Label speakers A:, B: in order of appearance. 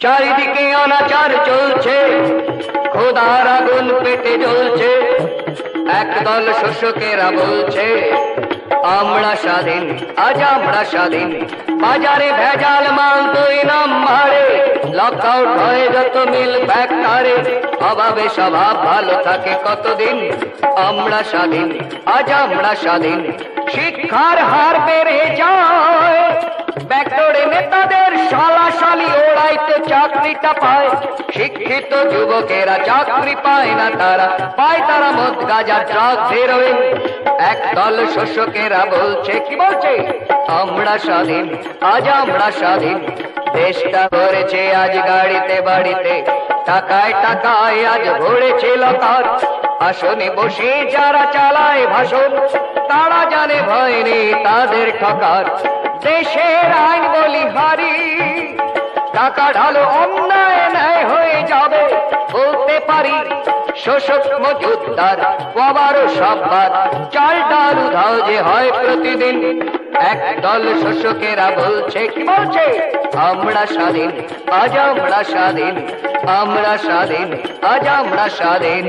A: চারিদিকে অনাচার চলছে। খোদার আগুন পেটে জ্বলছে। একদল শোষকেরা বলছে, আমরা স্বাধীন, আজ আমরা স্বাধীন। বাজারে ভেজাল মাল দুই নম্বরে। লকআউট হয়ে যত মিল ফ্যাক্টরে অভাবে স্বভাব ভালো থাকে কতদিন? আমরা স্বাধীন, আজ আমরা স্বাধীন। শিক্ষার হার বেড়ে যায়। ব্যাকডোরে নেতাদের সালাশালি ওড়াই তো চাকরিটা পায়। শিক্ষিত যুবকেরা চাকরি পায় না তারা, পায় তারা মদ গাজা ট্রাক বেরোয় একদল শোষকেরা বলছে, কি বলছে? আমরা স্বাধীন, আজ আমরা স্বাধীন। দেশটা ভরেছে আজ গাড়িতে, বাড়িতে। টাকায় টাকায় আজ ভরেছে লকার। আসনে বসে যারা চালায় ভাষণ, তারা জানে ভয় নেই তাদের ঠকার। দেশের আইন বলি হারি টাকা ঢালো অন্যায় ন্যায় হয়ে যাবে। বলতে পারি, শোষক মজুদার আবারও সব্বার। চাল ডাল উধাও যে হয় প্রতিদিন। একদল শোষকেরা বলছে, কি বলছে? আমরা স্বাধীন, আজ আমরা স্বাধীন আমরা স্বাধীন, আজ আমরা স্বাধীন।